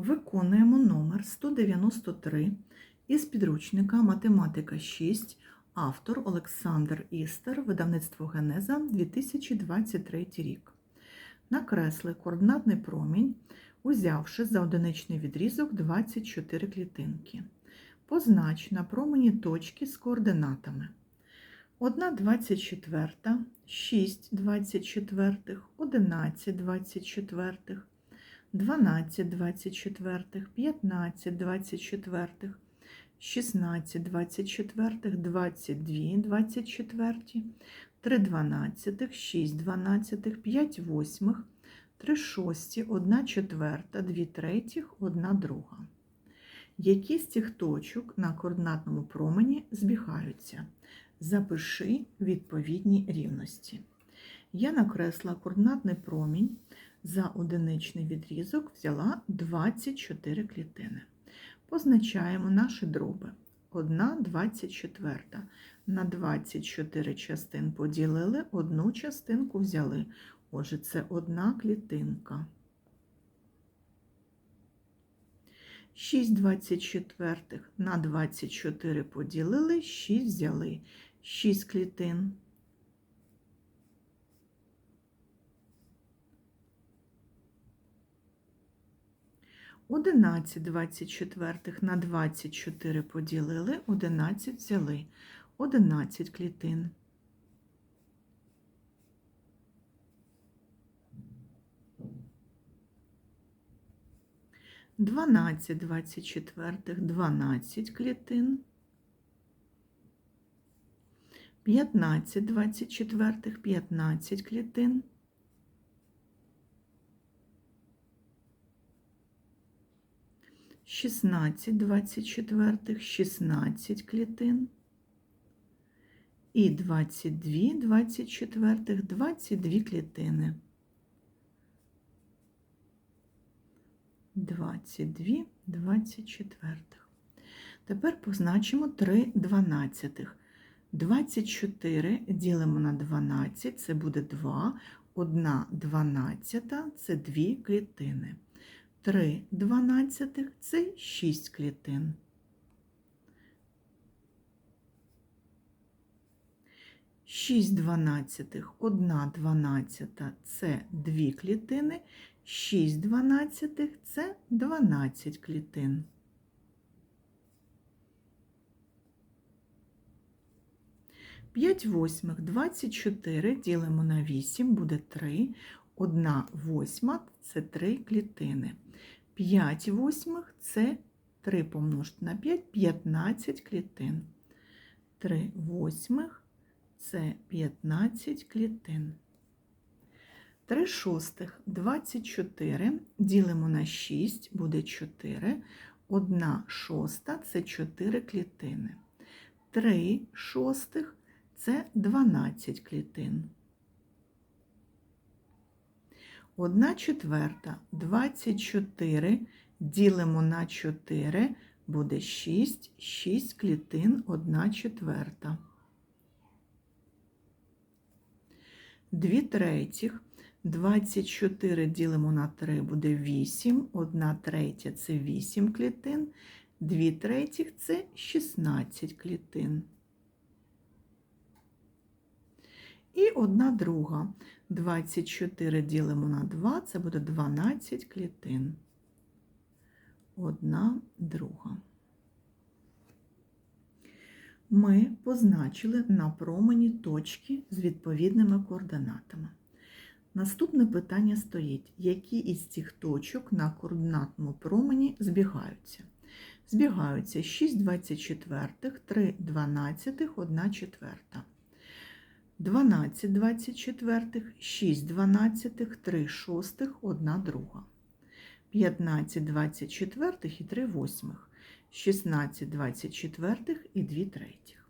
Виконуємо номер 193 із підручника Математика 6, автор Олександр Істер, видавництво Генеза 2023 рік. Накресли координатний промінь, узявши за одиничний відрізок 24 клітинки. Познач на промені точки з координатами. 1 24, 6 24, 11 24, 12 24, 15 24, 16 24, 22 24, 3 12, 6 12, 5 восьмих, 3 шості, 1 четверта, 2 третіх, 1 друга. Які з цих точок на координатному промені збігаються? Запиши відповідні рівності. Я накресла координатний промінь за одиничний відрізок, взяла 24 клітини. Позначаємо наші дроби. 1 24. На 24 частин поділили, одну частинку взяли. Отже, це одна клітинка. 6 24 на 24 поділили, 6 взяли. 6 клітин. Одинадцять двадцять четвертих на двадцять чотири поділили, одинадцять взяли, одинадцять клітин. Дванадцять двадцять четвертих, дванадцять клітин. 15 24, 15 клітин. Шістнадцять двадцять четвертих, 16 клітин. І 22 24, 22 клітини. 22 24. Тепер позначимо 3 дванадцятих. 24 ділимо на 12, це буде 2, 1 дванадцята – це 2 клітини. 3 дванадцятих – це 6 клітин. Шість дванадцятих, одна дванадцята – це 2 клітини, 6 дванадцятих – це 12 клітин. 5 восьмих 24 ділимо на 8, буде 3. 1 восьма – це 3 клітини. 5 восьмих – це 3 помножити на 5 – 15 клітин. 3 восьмих – це 15 клітин. 3 шостих 24 ділимо на 6, буде 4. 1 шоста – це 4 клітини. 3 шостих це 12 клітин. 1 четверта. 24 ділимо на 4, буде 6, 6 клітин. 1 четверта. 2 третіх. 24 ділимо на 3 буде 8, 1 третя це 8 клітин, 2 третіх це 16 клітин. І одна друга. 24 ділимо на 2, це буде 12 клітин. Одна друга. Ми позначили на промені точки з відповідними координатами. Наступне питання стоїть: які із цих точок на координатному промені збігаються? Збігаються 6 24, 3 12, 1 четверта. 12 24, 6 12, 3 шостих, 1 друга. 15 24 і 3 восьмих, 16 24 і 2 третіх.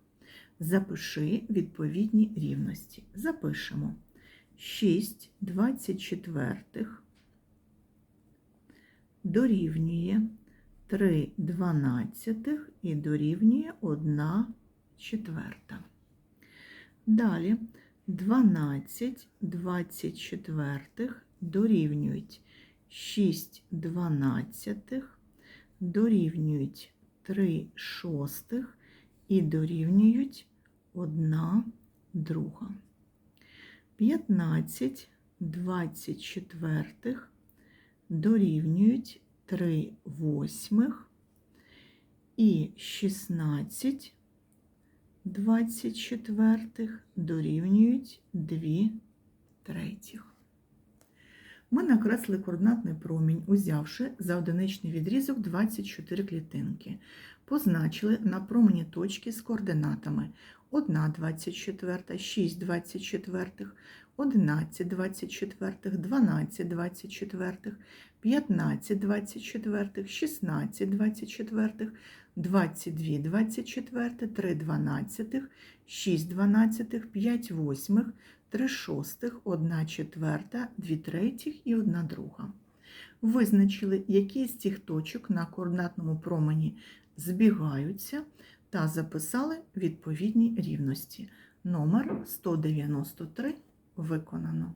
Запиши відповідні рівності. Запишемо 6 24 дорівнює 3 дванадцятих і дорівнює 1 четверта. Далі 12 24 дорівнюють 6 дванадцятих дорівнюють 3 шостих і дорівнюють 1 друга. 15 24 дорівнюють 3 восьмих і 16 24 дорівнюють 2 третіх. Ми накресли координатний промінь, узявши за одиничний відрізок 24 клітинки. Позначили на промені точки з координатами 1 24, 6 24, 11 24, 12 24, 15 24, 16 24, 22 24, 3 12, 6 12, 5 восьмих, 3 шостих, 1 четверта, 2 третіх і 1 друга. Визначили, які з цих точок на координатному промені збігаються та записали відповідні рівності. Номер 193 виконано.